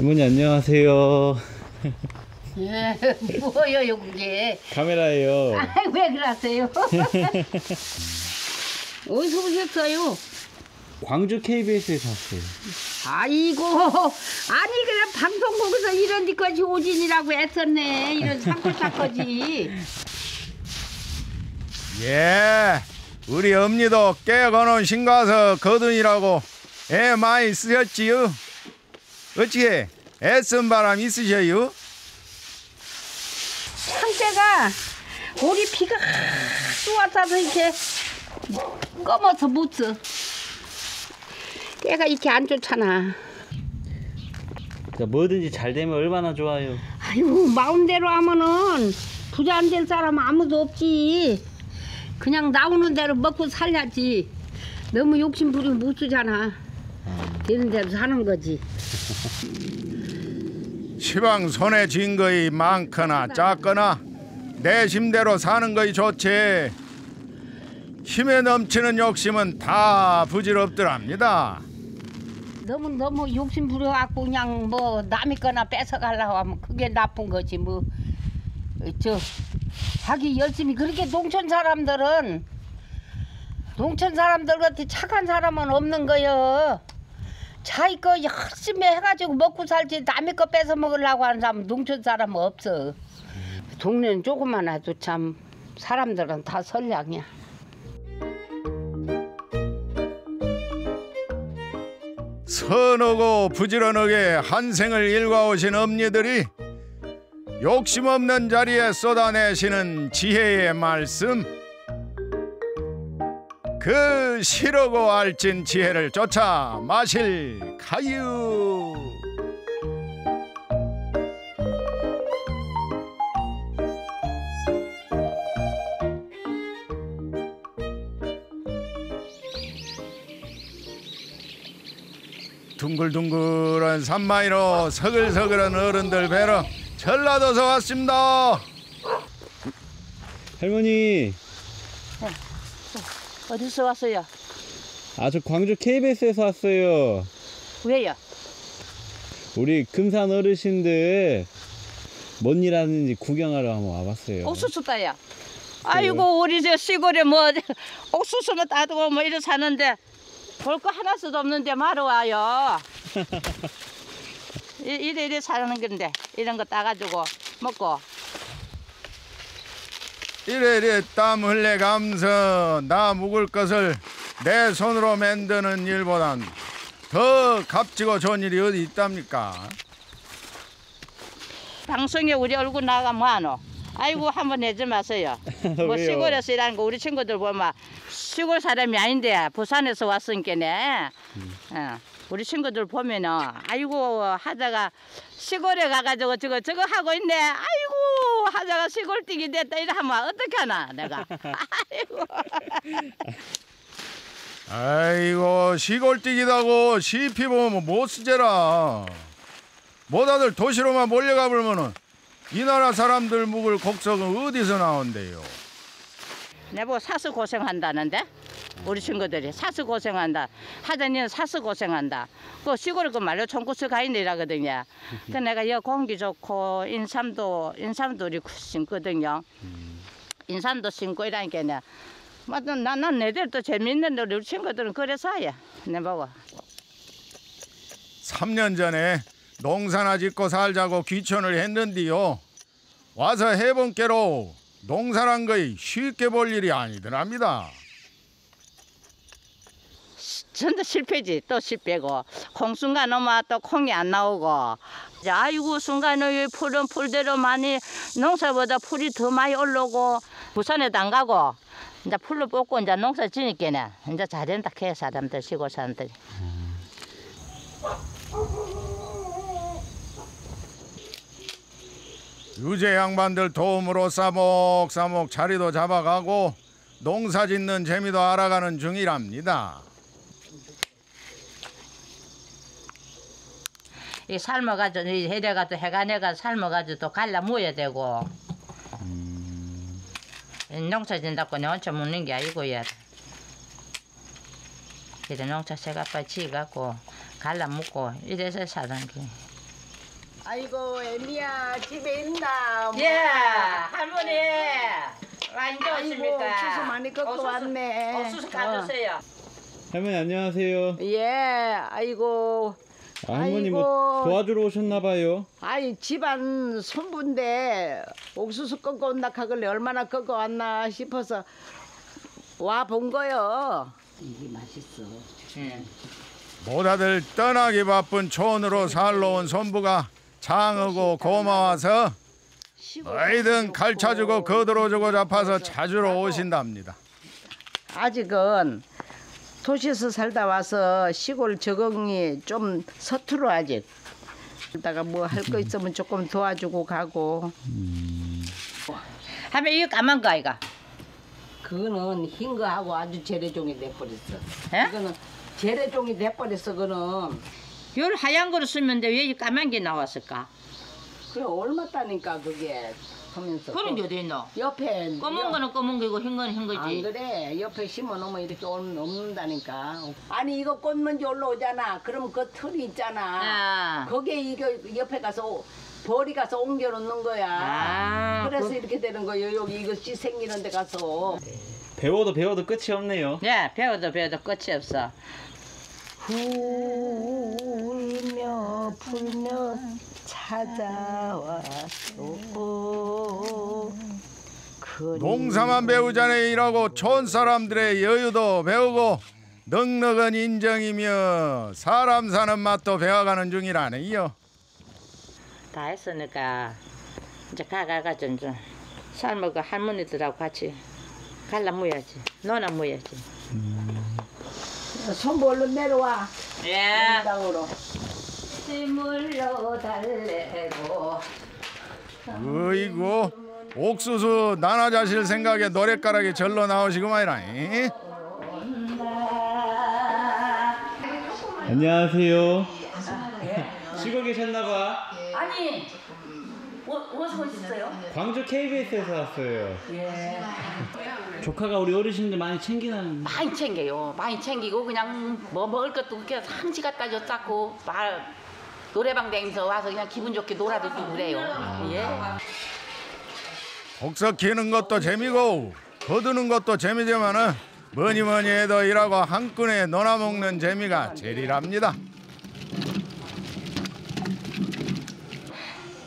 할머니 안녕하세요. 예, 뭐예요 그게? 카메라예요. 아이 왜 그러세요? 어디서 오셨어요? 광주 KBS에서 왔어요. 아이고 아니 그냥 방송국에서 이런 데까지 오진이라고 했었네 이런 사고사고지 예, 우리 엄니도 깨거놓은 신가서 거둔이라고 애 많이 쓰셨지요? 어찌해 애쓴 바람 있으셔요? 상태가 우리 비가 쏘아서 이렇게 검어서 못 써. 때가 이렇게 안 좋잖아. 자, 뭐든지 잘 되면 얼마나 좋아요. 아이고 마음대로 하면은 부자 안 될 사람 아무도 없지. 그냥 나오는 대로 먹고 살야지. 너무 욕심 부리면 못 쓰잖아. 되는 대로 사는 거지. 시방 손에 쥔 거이 많거나 작거나 내 힘대로 사는 거이 좋지. 힘에 넘치는 욕심은 다 부질없더랍니다. 너무 너무 욕심 부려갖고 그냥 뭐 남의 거나 뺏어가려고 하면 그게 나쁜 거지 뭐. 저 자기 열심히 그렇게 농촌 사람들은 농촌 사람들 같은 착한 사람은 없는 거요. 자기 거 열심히 해가지고 먹고 살지 남의 거 뺏어 먹으려고 하는 사람 농촌 사람은 없어. 동네는 조금만 해도 참 사람들은 다 선량이야. 선하고 부지런하게 한 생을 일과오신 엄니들이 욕심 없는 자리에 쏟아내시는 지혜의 말씀 그 실하고 알진 지혜를 쫓아 마실 가유 둥글둥글한 산마이로 서글서글한 어른들 뵈러 전라도서 왔습니다. 할머니, 어디서 왔어요? 아, 저 광주 KBS에서 왔어요. 왜요? 우리 금산 어르신들 뭔 일 하는지 구경하러 한번 와봤어요. 옥수수 따야. 아이고 우리 저 시골에 뭐 옥수수만 따두고 뭐 이래 사는데 볼 거 하나도 없는데 말어 와요. 이- 이래 이래 사는 건데 이런 거 따가지고 먹고 이래이래 땀 흘려 감서 나 묵을 것을 내 손으로 만드는 일보단 더 값지고 좋은 일이 어디 있답니까? 방송에 우리 얼굴 나가 뭐하노? 아이고 한번 내지 마세요. 뭐? 시골에서 일하는 거 우리 친구들 보면 시골 사람이 아닌데 부산에서 왔으니까네. 어, 우리 친구들 보면은 아이고 하다가 시골에 가가지고 저거 저거 하고 있네. 아이고 하다가 시골 뛰기 됐다 이래 하면 어떻게 하나 내가. 아이고. 아이고 시골 뛰기다고 시피 보면 못 쓰제라. 모다들 도시로만 몰려가 버면은 이 나라 사람들 묵을 곡석은 어디서 나온대요? 내보고 사스 고생한다는데? 우리 친구들이 사스 고생한다. 하자니는 사스 고생한다. 그 시골에 그 말로 총구스 가인이라거든요. 그 내가 여 공기 좋고 인삼도 인삼도 우리 심거든요. 인삼도 심고 이라니까는 맞든 나는 내들 또 재밌는데 우리 친구들은 그래서 야. 내보고. 3년 전에 농사나 짓고 살자고 귀촌을 했는데요. 와서 해본 게로 농사란 거이 쉽게 볼 일이 아니더랍니다. 전부 실패지. 또 실패고. 콩 순간 오면 또 콩이 안 나오고. 아이고 순간에 풀은 풀대로 많이 농사보다 풀이 더 많이 올라오고 부산에도 안 가고 이제 풀로 뽑고 이제 농사 지니까는 이제 잘된다. 캐 사람들 시골 사람들이 유재 양반들 도움으로 싸목싸목 자리도 잡아가고 농사 짓는 재미도 알아가는 중이랍니다. 이 삶아가지고 이 해려가지고 해가내가 삶아가지고 또 갈라 모여야 되고. 이 농사 짓는다고 내 혼자 먹는 게 아니고 야 이래 농사 새가 빨리 지갖고 갈라 먹고 이래서 사는 게 아이고 애미야 집에 있나? 예, 할머니. 와, 이제 아이고 오십니까? 옥수수 많이 걷고 옥수수, 왔네. 옥수수 가주세요. 할머니 안녕하세요. 예, 아이고, 아, 할머니 뭐 아이고. 도와주러 오셨나 봐요. 아이 집안 손부인데 옥수수 꺾어 온다 하길래 얼마나 꺾어 왔나 싶어서 와 본 거요. 예. 모다들 떠나기 바쁜 촌으로 살러 온 손부가 장하고 고마워서 어이든 갈차주고 거들어주고 잡아서 찾으러 오신답니다. 아직은 도시에서 살다 와서 시골 적응이 좀 서투러 아직. 그러다가 뭐 할 거 있으면 조금 도와주고 가고. 할머니 이거 까만 거 아이가? 그거는 흰 거하고 아주 재래종이 돼버렸어. 예? 이거는 재래종이 돼버렸어. 그는 열 하얀 거를 쓰면 돼왜 이 까만 게 나왔을까? 그래 얼마다니까 그게 하면서 그런 게또 어디 있노? 옆에 검은 옆- 거는 검은 거고 흰 거는 흰안 거지. 그래 옆에 심어 놓으면 이렇게 올- 없는다니까 아니 이거 꽃먼지 올라오잖아 그럼 그 털이 있잖아 아. 거기에 이거 옆에 가서 오- 벌이 가서 옮겨 놓는 거야 아, 그래서 그- 이렇게 되는 거예요 여기 이것이 생기는 데 가서 배워도 배워도 끝이 없네요. 예, 배워도 배워도 끝이 없어. 울며 불며 찾아왔소 그 농사만 배우자네 일하고 촌 사람들의 여유도 배우고 넉넉한 인정이며 사람 사는 맛도 배워가는 중이라네요. 다 했으니까 이제 가가가 좀, 좀 삶을 할머니들하고 같이 갈라 무야지. 너나 무야지. 손 얼른 내려와 예. 땅으로 물로 달래고 어이구 옥수수 나눠 자실 생각에 노랫가락이 절로 나오시구만이라니. 안녕하세요. 쉬고 계셨나 봐. 아니 어, 오셨어요? 광주 KBS에서 왔어요. 조카가 우리 어르신들 많이 챙기는 많이 챙겨요. 많이 챙기고 그냥 뭐 먹을 것도 그렇게 한시 갖다 줬고 말 노래방 다니면서 와서 그냥 기분 좋게 놀아주고 그래요. 예. 곡석 키는 것도 재미고 거두는 것도 재미지만은 뭐니 뭐니 해도 일하고 한 끈에 놀아먹는 재미가 제일이랍니다.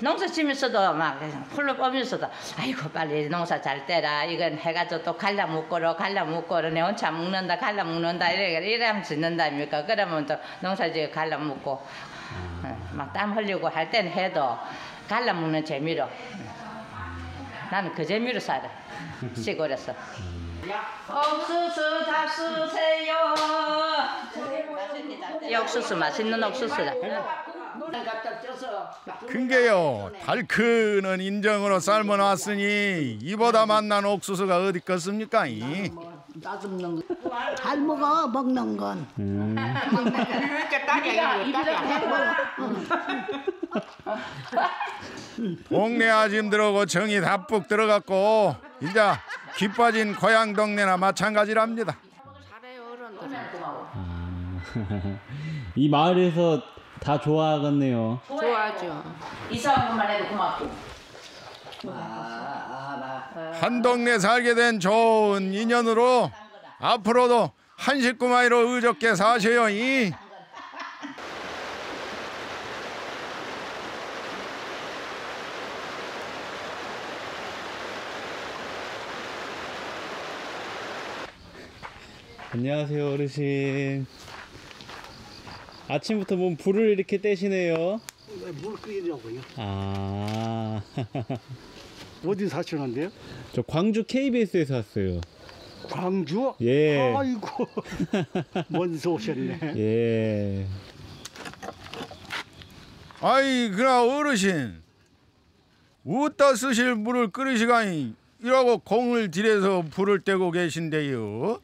농사 지면서도 막 풀로 뽑으면서도 아이고 빨리 농사 잘 때라 이건 해가지고 또 갈라 묶고로 갈라 묶고로 내 혼자 묶는다 갈라 묶는다 이래 이래하면 짓는다니까 그러면 또 농사 지어 갈라 묶고 막 땀 흘리고 할 때는 해도 갈라 묶는 재미로. 나는 그 재미로 살아 시골에서. 옥수수 잡수세요. 이 옥수수 맛있는 옥수수다 큰게요 달큰은 인정으로 삶아놨으니 이보다 맛난 옥수수가 어디 겠습니까? 이? 잘 먹어 먹는 건. 동네 아짐들하고 정이 다뿍 들어갔고 이제 기빠진 고향 동네나 마찬가지랍니다. 이 마을에서 다 좋아하겠네요. 이사 온 것만 해도 고맙고 한 동네 살게 된 좋은 인연으로 앞으로도 한 식구마이로 의젓게 사셔요. 이. 안녕하세요 어르신. 아침부터 몸 불을 이렇게 떼시네요. 물 끓이려고요. 아, 어디 사시는데요? 저 광주 KBS에서 왔어요. 광주? 예. 아이고 먼저 오셨네. 예. 아이 그나 어르신 웃다 쓰실 물을 끓이시가니 이라고 공을 들여서 불을 떼고 계신데요.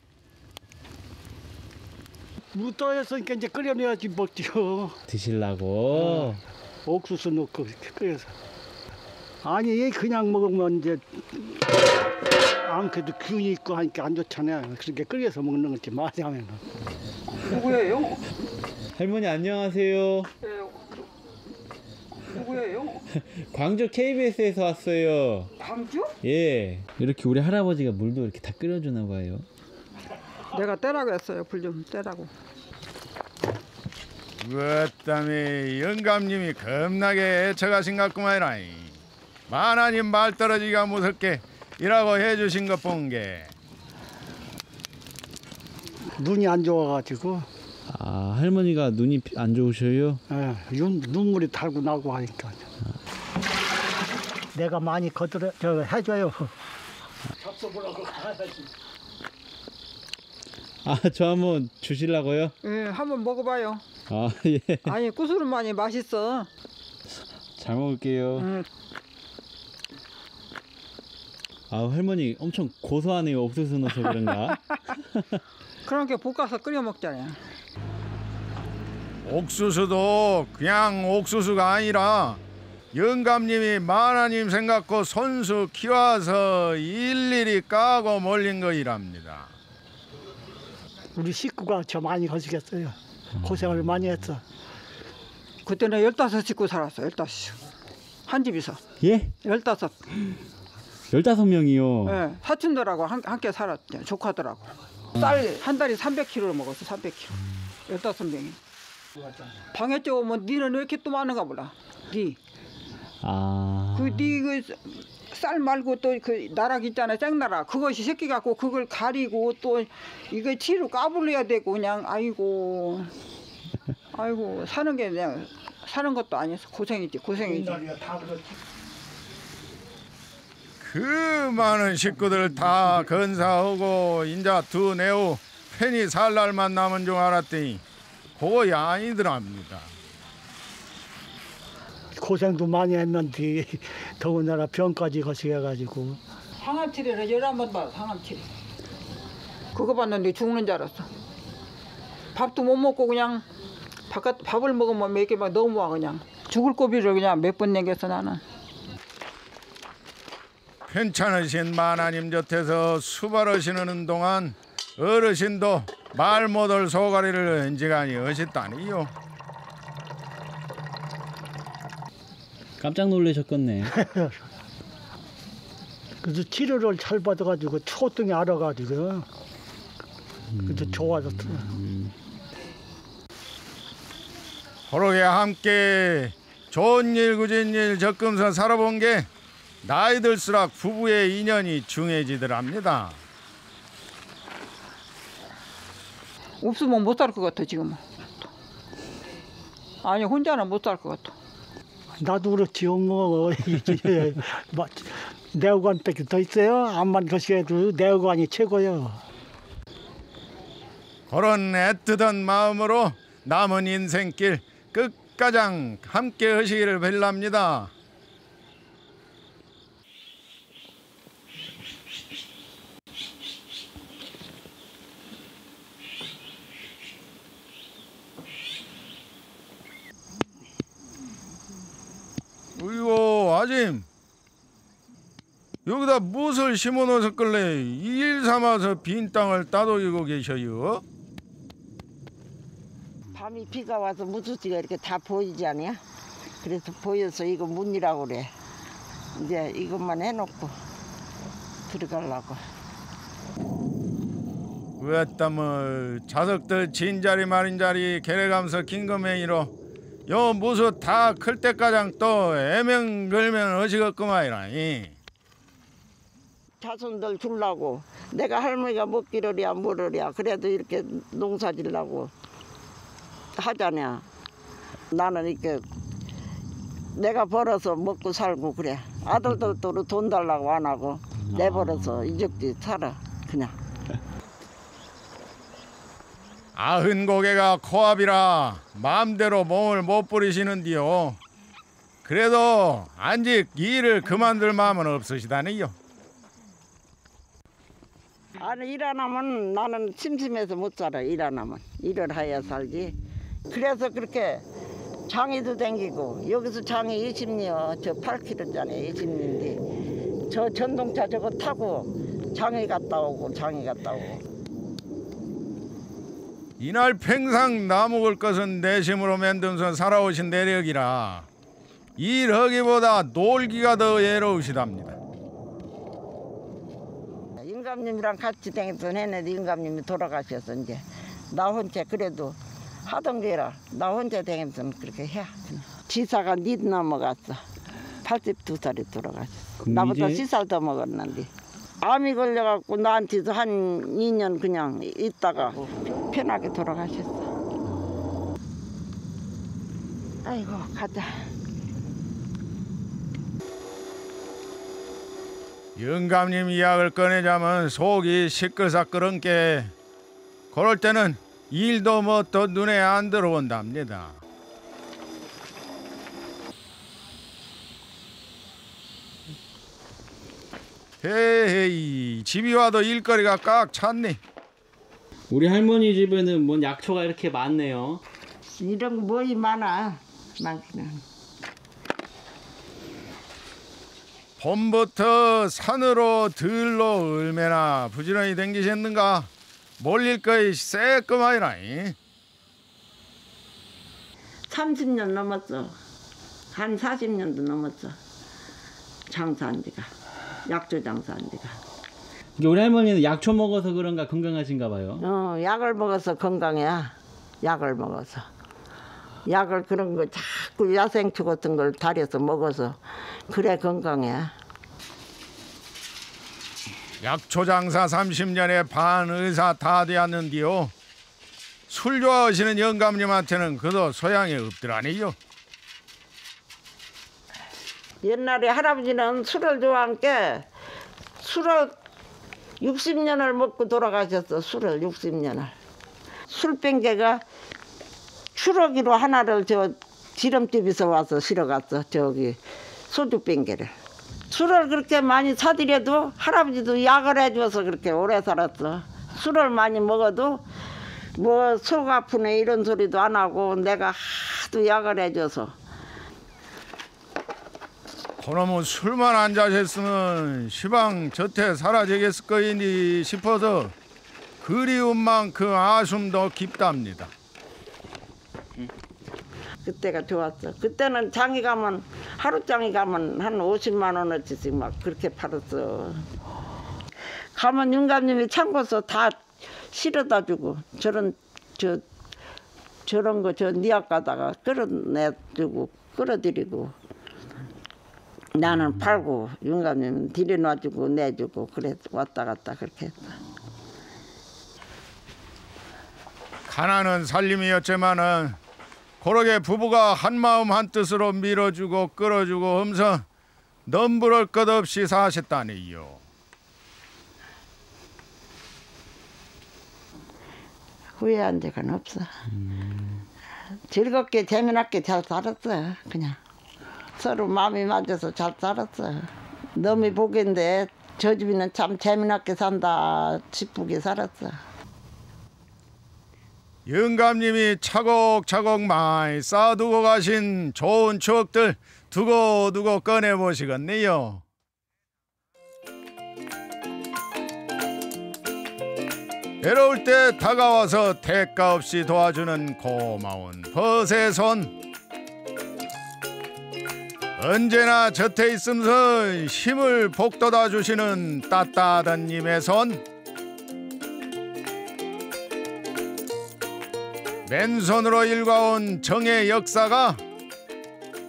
묻다 했으니까 이제 끓여내야지 먹지요. 드실라고. 옥수수 넣고 이렇게 끓여서. 아니 그냥 먹으면 이제 아무래도 균이 있고 하니까 안 좋잖아요. 그러니까 끓여서 먹는 거지 맛이 하면은. 할머니 안녕하세요. 누구예요? 광주 KBS에서 왔어요. 광주? 예. 이렇게 우리 할아버지가 물도 이렇게 다 끓여주나 봐요. 내가 떼라고 했어요. 불 좀 떼라고. 그다음에 영감님이 겁나게 애처가신 같구만이라. 만하님 말 떨어지기가 무섭게 이라고 해주신 것 본 게. 눈이 안 좋아가지고 아 할머니가 눈이 안 좋으셔요? 예, 눈, 눈물이 달고 나고 하니까 내가 많이 거들어 저 해줘요. 아저 한번 주실라고요? 예, 한번 먹어봐요. 아 예. 아니 구스름만이 맛있어. 잘 먹을게요. 음. 아 할머니 엄청 고소하네요. 옥수수 넣어서 그런가? 그렇게 볶아서 끓여 먹잖아요. 옥수수도 그냥 옥수수가 아니라 영감님이 만하님 생각고 손수 키워서 일일이 까고 몰린 거이랍니다. 우리 식구가 저 많이 거시겠어요. 고생을 많이 했어. 그때는 열다섯 식구 살았어. 열다섯. 한 집에서 예? 열다섯. 열다섯 명이요. 예, 사촌들하고 한, 함께 살았죠. 조카들하고. 쌀 한 달에 300kg를 먹었어. 300kg. 열다섯 명이. 방에 쪼면 니는 왜 이렇게 또 많은가 몰라. 니. 아. 그니그 쌀 말고 또 그 나락 있잖아 쨍나락 그것이 새끼 갖고 그걸 가리고 또 이거 치로 까불려야 되고 그냥 아이고 아이고 사는 게 그냥 사는 것도 아니었어 고생이지 고생이지 그 많은 식구들 다 건사하고 인자 두 내후 편히 살 날만 남은 줄 알았더니 그거 아니더랍니다. 고생도 많이 했는데 더군다나 병까지 거시해가지고. 항암치레를 열한 번 받아 항암치레 그거 봤는데 죽는 줄 알았어. 밥도 못 먹고 그냥 바깥 밥을 먹으면 몇개막 넘어와 그냥. 죽을 고비를 그냥 몇번 남겼어 나는 편찮으신 만하님 곁에서 수발하시는 동안 어르신도 말 못할 소가리를 언지간히 하셨다니요. 깜짝 놀라셨겠네. 그래서 치료를 잘 받아가지고 초등에 알아가지고 그래서 좋아졌어. 호로게 함께 좋은 일 굳은 일 적금서 살아본 게 나이 들수록 부부의 인연이 중해지더랍니다. 없으면 못 살 것 같아 지금은 아니 혼자는 못 살 것 같아 나도 그렇지요 뭐 뭐, 내후관밖에 더 있어요. 암만 거시해도 내후관이 최고요. 그런 애틋한 마음으로 남은 인생길 끝가장 함께 하시기를 빌랍니다. 이거 아짐 여기다 무엇을 심어 놓으셨길래 일 삼아서 빈 땅을 따돌리고 계셔요? 밤이 비가 와서 무수지가 이렇게 다 보이지 않냐? 그래서 보여서 이거 문이라고 그래. 이제 이것만 해놓고 들어가려고. 왜땀을 자석들 진자리 마린자리 개래감서 긴금행이로 요 무수 다 클 때까지 또 애명걸면 어시겠구만이라니 자손들 주려고 내가 할머니가 먹기를이야 뭐를이야 그래도 이렇게 농사 지려고 하잖아. 나는 이렇게 내가 벌어서 먹고 살고 그래. 아들들도 돈 달라고 안 하고 내 벌어서 이적지 살아 그냥. 아흔 고개가 코앞이라 마음대로 몸을 못 부리시는디요. 그래도 안직 일을 그만둘 마음은 없으시다니요. 아니 일 안 하면 나는 심심해서 못 살아. 일 안 하면. 일을 해야 살지. 그래서 그렇게 장이도 댕기고 여기서 장이 20년 저 8km잖아요 20년인데. 저 전동차 저거 타고 장이 갔다 오고 장이 갔다 오고 이날 평상 나먹을 것은 내심으로 만들면서 살아오신 내력이라 일하기보다 놀기가 더 외로우시답니다. 임감님이랑 같이 다녔던 했는데 임감님이 돌아가셔서 이제 나 혼자 그래도 하던 게라 나 혼자 다녔으면 그렇게 해. 지사가 니 넘어갔어. 82살이 돌아가셨어. 나보다 이제- 10살 더 먹었는데. 암이 걸려갖고 나한테도 한 2년 그냥 있다가 편하게 돌아가셨어. 아이고 가자. 영감님 이야기를 꺼내자면 속이 시끌사끌한 게 그럴 때는 일도 뭐또 눈에 안 들어온답니다. 헤이 집이 와도 일거리가 꽉 찼네. 우리 할머니 집에는 뭔 약초가 이렇게 많네요. 이런 거 뭐이 많아. 많기는. 봄부터 산으로 들로 얼마나 부지런히 댕기셨는가 몰릴 거이 새끄마이라이 30년 넘었어. 한 40년도 넘었어. 장사한 지가. 약초. 이게 우리 할머니는 약초 먹어서 그런가 건강하신가 봐요. 어, 약을 먹어서 건강해. 약을 먹어서. 약을 그런 거 자꾸 야생초 같은 걸 달여서 먹어서 그래 건강해. 약초 장사 30년에 반 의사 다 되었는데요 술 좋아하시는 영감님한테는 그도 소양이 없더라니요 옛날에 할아버지는 술을 좋아한 게 술을 60년을 먹고 돌아가셨어. 술을 60년을. 술병개가 추러기로 하나를 저 지름집에서 와서 실어갔어. 저기 소주병개를. 술을 그렇게 많이 사드려도 할아버지도 약을 해줘서 그렇게 오래 살았어. 술을 많이 먹어도 뭐 속 아프네 이런 소리도 안 하고 내가 하도 약을 해줘서 그놈은 술만 안 자셨으면 시방 저태 사라지겠을 거이니 싶어서 그리운 만큼 아쉬움도 깊답니다 그때가 좋았어. 그때는 장이 가면 하루 장이 가면 한 50만 원어치씩 막 그렇게 팔았어. 가면 윤감님이 창고서 다 실어다 주고 저런 저 저런 거 저 니악 가다가 끌어내 주고 끌어들이고 나는 팔고 윤감님은 들여놔주고 내주고 그래 왔다 갔다 그렇게 했어. 가난한 살림이었지만은 고렇게 부부가 한 마음 한 뜻으로 밀어주고 끌어주고 하면서 넘부럴 것 없이 사셨다니요 후회한 적은 없어. 즐겁게 재미나게 잘 살았어. 그냥 서로 마음이 맞아서 잘 살았어. 너무 보기인데 저 집이는 참 재미나게 산다 싶게 살았어. 영감님이 차곡차곡 많이 쌓아두고 가신 좋은 추억들 두고두고 꺼내보시겠네요. 외로울 때 다가와서 대가 없이 도와주는 고마운 벗의 손. 언제나 곁에 있으면서 힘을 복돋아 주시는 따뜻한 님의 손. 맨손으로 일과온 정의 역사가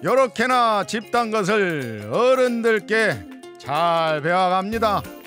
요렇게나 집단 것을 어른들께 잘 배워갑니다.